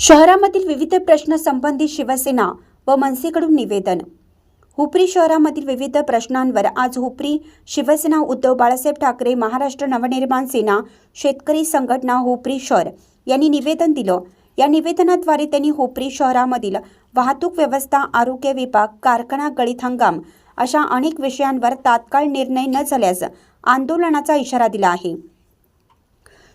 शहरामधील विविध प्रश्न संबंधित शिवसेना व मनसेकडून निवेदन. हुपरी शहरामधील विविध प्रश्नांवर आज हुपरी शिवसेना उद्धव बाळासाहेब ठाकरे महाराष्ट्र नवनिर्माण सेना शेतकरी संघटना हुपरी शहर यांनी निवेदन दिलं. या निवेदनाद्वारे त्यांनी हुपरी शहरामधील वाहतूक व्यवस्था आरोग्य विभाग कारखाना गळीत हंगाम अशा अनेक विषयांवर तात्काळ निर्णय न झाल्यास आंदोलनाचा इशारा दिला आहे.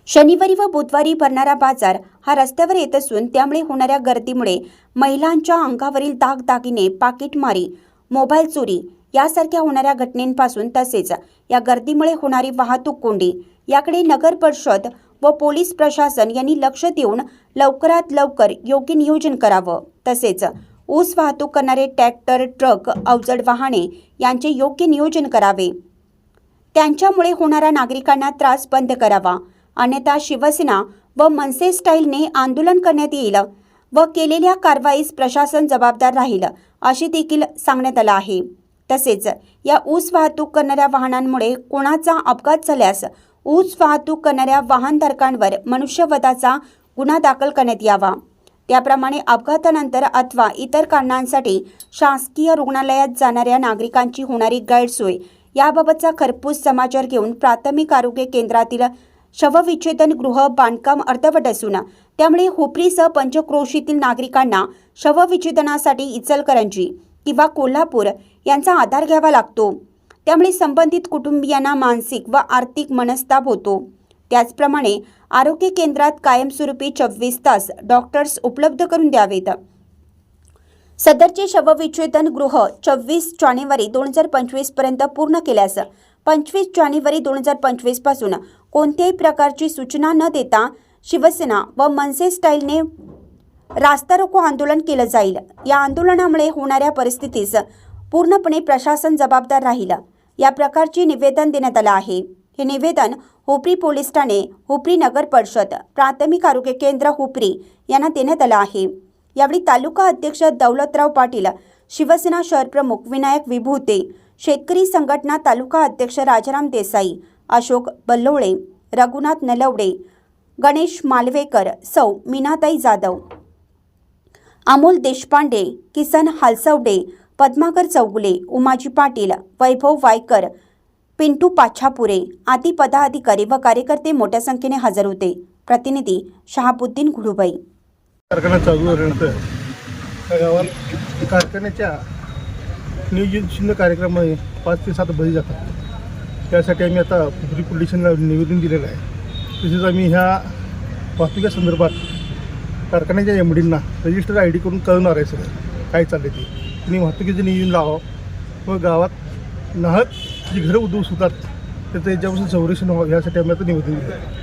शनिवारी व बुधवारी भरणारा बाजार हा रस्त्यावर येत असून त्यामुळे होणाऱ्या गर्दीमुळे महिलांच्या अंगावरील दागदागिने पाकिटमारी मोबाईल चोरी यासारख्या होणाऱ्या घटनेपासून तसेच या गर्दीमुळे होणारी वाहतूक कोंडी याकडे नगर परिषद व पोलीस प्रशासन यांनी लक्ष देऊन लवकरात लवकर योग्य नियोजन करावं. तसेच ऊस वाहतूक करणारे ट्रॅक्टर ट्रक अवजड वाहने यांचे योग्य नियोजन करावे. त्यांच्यामुळे होणारा नागरिकांना त्रास बंद करावा. अन्यथा शिवसेना व मनसे स्टाईलने आंदोलन करण्यात येईल व केलेल्या कारवाईस प्रशासन जबाबदार राहील असे देखील सांगण्यात आलं आहे. तसेच या ऊस वाहतूक करणाऱ्या वाहनांमुळे कोणाचा अपघात झाल्यास ऊस वाहतूक करणाऱ्या वाहनधारकांवर मनुष्यवधाचा गुन्हा दाखल करण्यात यावा. त्याप्रमाणे अपघातानंतर अथवा इतर कारणांसाठी शासकीय रुग्णालयात जाणाऱ्या नागरिकांची होणारी गैरसोय याबाबतचा खरपूस समाचार घेऊन प्राथमिक आरोग्य केंद्रातील शवविच्छेदन गृह बांधकाम अर्धवट असून त्यामुळे हुपरीसह पंचक्रोशीतील नागरिकांना शवविच्छेदनासाठी इचलकरंजी किंवा कोल्हापूर यांचा आधार घ्यावा लागतो. त्यामुळे संबंधित कुटुंबियांना मानसिक व आर्थिक मनस्ताप होतो. त्याचप्रमाणे आरोग्य केंद्रात कायमस्वरूपी चोवीस तास डॉक्टर्स उपलब्ध करून द्यावेत. सदरचे शवविच्छेदन गृह चोवीस जानेवारी दोन हजार पंचवीसपर्यंत पूर्ण केल्यास पंचवीस जानेवारी दोन हजार पंचवीसपासून कोणत्याही प्रकारची सूचना न देता शिवसेना व मनसे स्टाईलने रास्ता रोको आंदोलन केलं जाईल. या आंदोलनामुळे होणाऱ्या परिस्थितीस पूर्णपणे प्रशासन जबाबदार राहील. या प्रकारचे निवेदन देण्यात आलं आहे. हे निवेदन हुपरी पोलीस ठाणे हुपरी नगर परिषद प्राथमिक आरोग्य केंद्र हुपरी यांना देण्यात आलं आहे. यावेळी तालुका अध्यक्ष दौलतराव पाटील शिवसेना शहर प्रमुख विनायक विभूते शेतकरी संघटना तालुका अध्यक्ष राजाराम देसाई अशोक बल्लोळे रघुनाथ नलवडे गणेश मालवेकर सौ मीनाताई जाधव अमोल देशपांडे किसन हालसवडे पद्माकर चौगुले उमाजी पाटील वैभव वायकर पिंटू पाछापुरे आदी पदाधिकारी व कार्यकर्ते मोठ्या संख्येने हजर होते. प्रतिनिधी शहाबुद्दीन घुडुबाई. कारखाना चालू कारखान्याच्या नियोजन शून्य आहे. पाच ते सात बळी जातात. त्यासाठी आम्ही आता पुरी पोलीस निवेदन दिलेलं आहे. तसेच आम्ही ह्या वाहतुकीच्या संदर्भात कारखान्याच्या एम डींना रजिस्टर आय डी करून कळवणार आहे सगळं. काय चालले ते. तुम्ही वाहतुकीचं नियोजन लावावं व गावात नाहक जी घरं उद्ध्वस्त होतात तर त्याच्यापासून संरक्षण व्हावं यासाठी आम्ही आता निवेदन दिलं आहे.